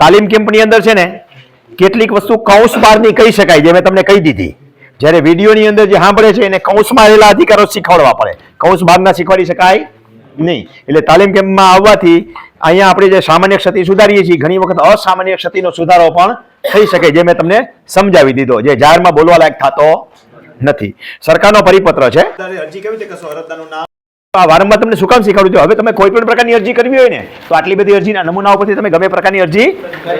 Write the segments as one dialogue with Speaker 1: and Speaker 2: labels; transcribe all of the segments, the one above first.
Speaker 1: તાલીમ કેમ્પની અંદર છે ને કેટલીક વસ્તુ કૌંસ બહારની કહી શકાય, જે મેં તમને કહી દીધી. જ્યારે વિડીયોની અંદર જે સાંભળે છે એને કૌંસમાં રહેલા અધિકારો શીખવાડવા પડે. કૌંસ બહારના શીખવાડી શકાય નહીં. એટલે તાલીમ કેમ્પમાં આવવાથી અહીંયા આપણે જે સામાન્ય ક્ષતિ સુધારીએ છીએ, ઘણી વખત અસામાન્ય ક્ષતિનો સુધારો પણ થઈ શકે, જે મેં તમને સમજાવી દીધો. જે જાહેરમાં બોલવા લાયક થતો નથી. સરકારનો પરિપત્ર છે. આ વારંવાર તમને શું કામ શીખવાડું છું? હવે તમે કોઈ પણ પ્રકારની અરજી કરવી હોય ને, તો આટલી બધી અરજીના નમૂના ઉપરથી તમે ગમે પ્રકારની અરજી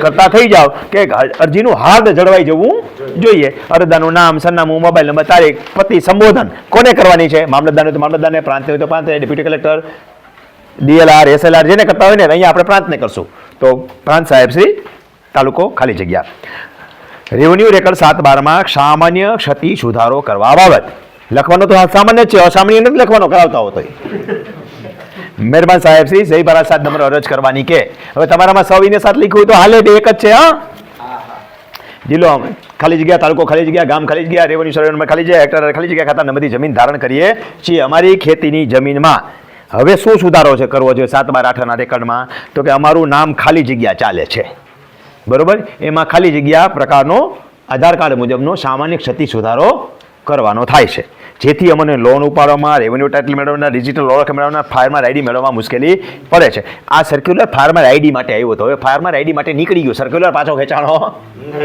Speaker 1: કરતા થઈ જાઓ કે અરજીનું હાર્દ જળવાઈ જવું જોઈએ. અરજદારનું નામ, સરનામું, મોબાઈલ નંબર, તારીખ, પતિ, સંબોધન કોને કરવાની છે? મામલતદાર હોય તો મામલતદારને પ્રાંત હોય તો પ્રાંત ડેપ્યુટી કલેક્ટર, ડીએલઆર, એસએલઆર, જેને કરતા હોય ને અહીંયા આપણે પ્રાંતને કરશું. તો પ્રાંત સાહેબ શ્રી, તાલુકો ખાલી જગ્યા. રેવન્યુ રેકર્ડ સાત બારમાં સામાન્ય ક્ષતિ સુધારો કરવા બાબત. લખવાનો તો સામાન્ય છે, અસામાન્ય નથી લખવાનો, કરાવતા હો તોય. મહેરબાન સાહેબ, શ્રી જય બારા સાત નંબર અરજ કરવાની કે, હવે તમારામાં સવિને સાત લખ્યું તો હાલે બે એક જ છે, હા? જિલ્લો ખાલી જગ્યા, તાલુકો ખાલી જગ્યા, ગામ ખાલી જગ્યા, રેવન્યુ સર્વે ખાલી જગ્યા, હેક્ટર ખાલી જગ્યા ખાતા બધી જમીન ધારણ કરીએ છીએ અમારી ખેતીની જમીનમાં. હવે શું સુધારો છે કરવો જોઈએ? સાત બાર આઠના રેકર્ડમાં તો કે અમારું નામ ખાલી જગ્યા ચાલે છે. બરોબર? એમાં ખાલી જગ્યા પ્રકારનો આધાર કાર્ડ મુજબનો સામાન્ય ક્ષતિ સુધારો કરવાનો થાય છે. જેથી અમને લોન ઉપાડવામાં રેવન્યુ ટાઇટલ મેળવવાના ડિજિટલ ઓળખ મેળવવાના ફાર્મર આઈડી મેળવવામાં મુશ્કેલી પડે છે. આ સર્ક્યુલર ફાર્મર આઈડી માટે આવ્યો હતો હવે ફાર્મર આઈડી માટે નીકળી ગયું. સર્ક્યુલર પાછો ખેંચાણો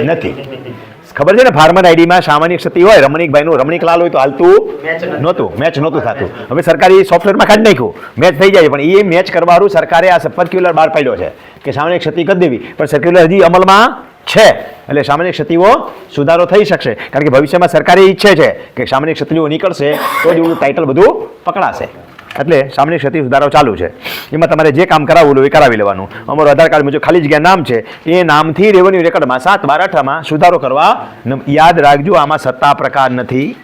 Speaker 1: નથી. ખબર છે ને ફાર્મર આઈડીમાં સામાન્ય ક્ષતિ હોય રમણીકભાઈનું રમણીકલાલ હોય તો હાલતું નહોતું. મેચ નહોતું થતું. હવે સરકારી સોફ્ટવેરમાં કાઢી નાખ્યું. મેચ થઈ જાય પણ એ મેચ કરવાનું સરકારે આ સર્ક્યુલર બહાર પાડ્યો છે કે સામાન્ય ક્ષતિ કરી દેવી. પણ સર્ક્યુલર હજી અમલમાં છે. એટલે સામાન્ય ક્ષતિઓ સુધારો થઈ શકશે. કારણ કે ભવિષ્યમાં સરકારે ઈચ્છે છે કે સામાન્ય ક્ષતિઓ નીકળશે, તો જ એવું ટાઇટલ બધું પકડાશે. એટલે સામાન્ય ક્ષતિ સુધારો ચાલુ છે. એમાં તમારે જે કામ કરાવવું એ કરાવી લેવાનું. અમારું આધાર કાર્ડ મુજબ ખાલી જગ્યા નામ છે. એ નામથી રેવન્યુ રેકર્ડમાં સાત બાર અઠામાં સુધારો કરવા યાદ રાખજો, આમાં સત્તા પ્રકાર નથી.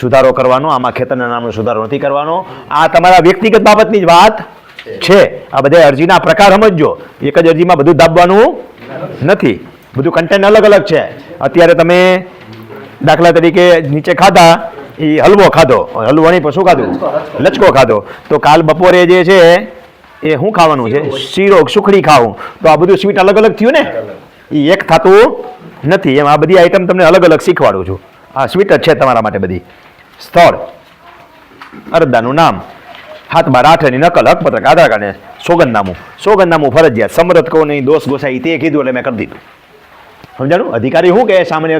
Speaker 1: સુધારો કરવાનો, આમાં ખેતરના નામનો સુધારો નથી કરવાનો. આ તમારા વ્યક્તિગત બાબતની જ વાત છે. આ બધા અરજીના પ્રકાર સમજજો. એક જ અરજીમાં બધું દાબવાનું નથી. બધું કન્ટેન્ટ અલગ અલગ છે. અત્યારે તમે દાખલા તરીકે નીચે ખાધા, એ હલવો ખાધો. હલવો નહીં શું ખાધું? લચકો ખાધો. તો કાલ બપોરે જે છે, એ શું ખાવાનું છે? શીરો, સુખડી ખાવું. તો આ બધું સ્વીટ અલગ અલગ થયું ને? એ એક થતું નથી. એમ આ બધી આઈટમ તમને અલગ અલગ શીખવાડું છું. આ સ્વીટ જ છે તમારા માટે બધી. સ્થળ. અરદાનું નામ. હાથ બાર નકલ. હકપત્રક આધાર કાર્ડ સોગંદનામું. સોગંદનામું ફરજિયાત. સમરથ કહું નહીં, દોષ ગોસાઈ તે કીધું એટલે મેં કરી દીધું. સમજાણું? અધિકારી શું કહે? સામાન્ય